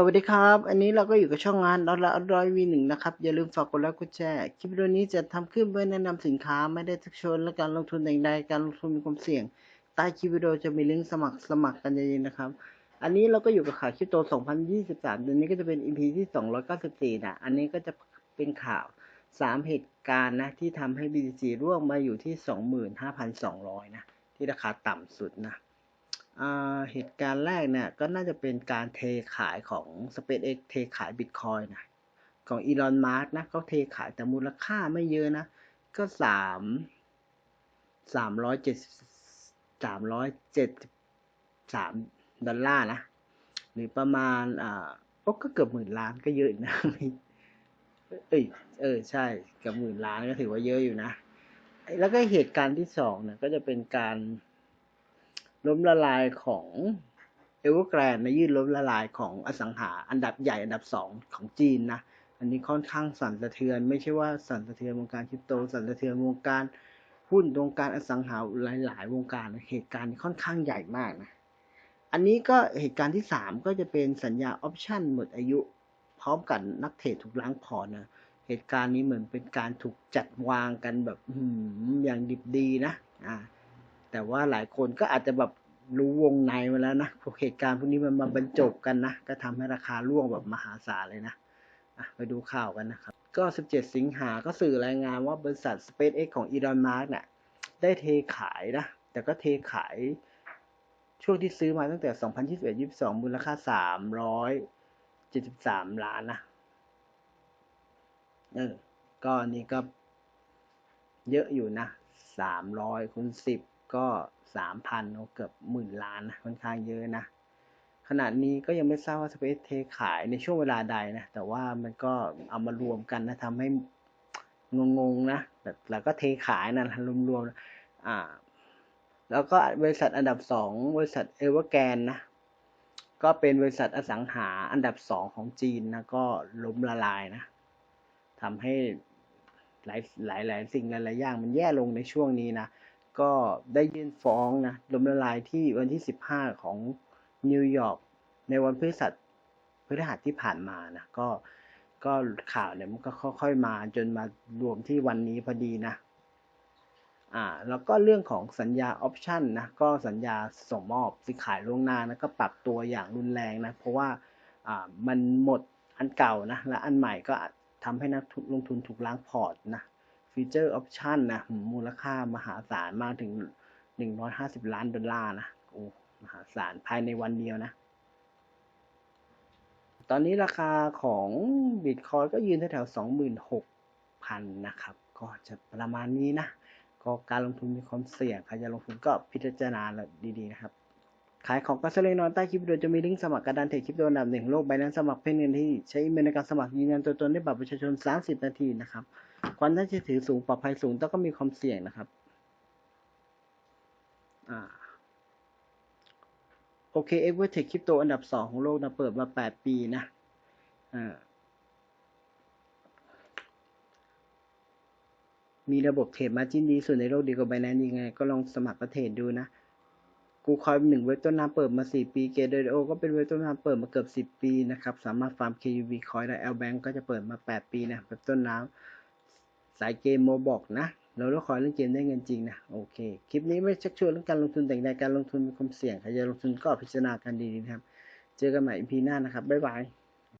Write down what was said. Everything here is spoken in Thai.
สวัสดีครับ อันนี้เราก็อยู่กับช่องงานดอลลาร์ร้อยวีหนึ่งนะครับ อย่าลืมฝากกดไลค์กดแชร์ คลิปวิดีโอนี้จะทำขึ้นเพื่อแนะนำสินค้าไม่ได้ทักชนและการลงทุนใดๆการลงทุนมีความเสี่ยง ใต้คลิปวิดีโอจะมีลิงก์สมัครสมัครกันเย็นๆนะครับ อันนี้เราก็อยู่กับข่าวคริปโต 2023เดือนนี้ก็จะเป็น EP ที่ 294 นะ อันนี้ก็จะเป็นข่าว 3 เหตุการณ์นะที่ทำให้ BTC ร่วงมาอยู่ที่ 25,200 นะ ที่ราคาต่ำสุดนะ เหตุการณ์แรกเนี่ยก็น่าจะเป็นการเทขายของ SpaceX เทขายบิตคอยนะของอีลอนมาร์กนะเขาเทขายแต่มูลค่าไม่เยอะนะ ก็สามสามร้อยเจ็ดสามร้อยเจ็ดสามดอลลาร์นะ หรือประมาณอ่าก็เกือบหมื่นล้านก็เยอะนะเอ้ยเออใช่เกือบหมื่นล้านก็ถือว่าเยอะอยู่นะ แล้วก็เหตุการณ์ที่สองเนี่ยก็จะเป็นการ ล้มละลายของเอเวอร์แกรนนะยื่นล้มละลายของอสังหาอันดับใหญ่อันดับสองของจีนนะอันนี้ค่อนข้างสั่นสะเทือน ไม่ใช่ว่าสั่นสะเทือนวงการคริปโต สั่นสะเทือนวงการหุ้นวงการอสังหาหลาย ๆ วงการนะเหตุการณ์ค่อนข้างใหญ่มากนะอันนี้ก็เหตุการณ์ที่สามก็จะเป็นสัญญาออปชั่นหมดอายุ พร้อมกับนักเทรดถูกล้างพอนะเหตุการณ์นี้เหมือนเป็นการถูกจัดวางกันแบบอืมอย่างดิบดีนะอ่า แต่ว่าหลายคนก็อาจจะแบบรู้วงในมาแล้วนะพวกเหตุการณ์พวกนี้มันมาบรรจบกันนะ ก็ทำให้ราคาร่วงแบบมหาศาลเลยนะอะไปดูข่าวกันนะครับ ก็ 17 สิงหาก็สื่อรายงานว่าบริษัท SpaceX ของอีลอนมาร์กเนี่ยได้เทขายนะ แต่ก็เทขายช่วงที่ซื้อมาตั้งแต่ 2021-22 มูลค่า 373 ล้านนะ เออ ก็นนี้ก็เยอะอยู่นะ 300คูณ10 ก็3,000เกือบหมื่นล้านนะค่อนข้างเยอะนะ ขนาดนี้ก็ยังไม่ทราบว่า Space เทขายในช่วงเวลาใดนะ แต่ว่ามันก็เอามารวมกันนะทำให้งงๆนะแต่แล้วก็เทขายนะรวมๆอ่า แล้วก็บริษัทอันดับสองบริษัทเอเวอร์แกนนะก็เป็นบริษัทอสังหาอันดับสองของจีนนะก็ล้มละลายนะทำให้หลายหลายหลายสิ่งหลายๆอย่างมันแย่ลงในช่วงนี้นะ ก็ได้ยื่นฟ้องนะล้มละลายที่วันที่ 15 ของนิวยอร์กในวันพฤหัสพฤหัสที่ผ่านมานะก็ก็ข่าวเนี่ยมันก็ค่อยๆมาจนมารวมที่วันนี้พอดีนะอ่าแล้วก็เรื่องของสัญญาออปชันนะก็สัญญาส่งมอบซื้อขายล่วงหน้านะก็ปรับตัวอย่างรุนแรงนะเพราะว่าอ่ามันหมดอันเก่านะและอันใหม่ก็ทำให้นักลงทุนถูกล้างพอร์ตนะ ฟีเจอร์ออปชันนะมูลค่ามหาศาลมากถึง 150 ล้านดอลลาร์นะโอ้มหาศาลภายในวันเดียวนะ ตอนนี้ราคาของบิตคอยก็ยืนแถวๆ26,000 นะครับ ก็จะประมาณนี้นะ ก็การลงทุนมีความเสี่ยงใครจะลงทุนก็พิจารณาดีๆนะครับ ขายของก็เล็กน้อยใต้คลิปวิดีโอจะมีลิงก์สมัครกระดานเทรดคลิปโดนดับหนึ่งของโลกใบนั้นสมัครเพื่อเงินที่ใช้อีเมลในการสมัครยืนยันตัวตนด้วยบัตรประชาชน 30 นาทีนะครับความน่าเชื่อถือสูงปลอดภัยสูงแต่ก็มีความเสี่ยงนะครับอโอเคเอ็กเวอร์เทคคริปโตอันดับสองของโลกนะเปิดมา 8 ปีนะมีระบบเทรดมาจิ้นดีสุดในโลกดีกว่า Binance ยังไง ก็ลองสมัครประเทศดูนะ กูคอยหนึ่งเว็บต้นน้ำเปิดมา 4 ปีเกเดโอก็เป็นเว็บต้นน้ำเปิดมาเกือบ 10 ปีนะครับ สามารถฟาร์ม KUV คอยได้ L Bank ก็จะเปิดมา 8 ปีนะเว็บต้นน้ำสายเกมโมบอกนะเราต้องคอยเล่นเกมได้เงินจริงนะโอเค คลิปนี้ไม่ชักชวนเรื่องการลงทุนแต่งใดการลงทุนมีความเสี่ยงใครจะลงทุนก็พิจารณากันดีๆนะครับ เจอกันใหม่ EP หน้านะครับบ๊ายบาย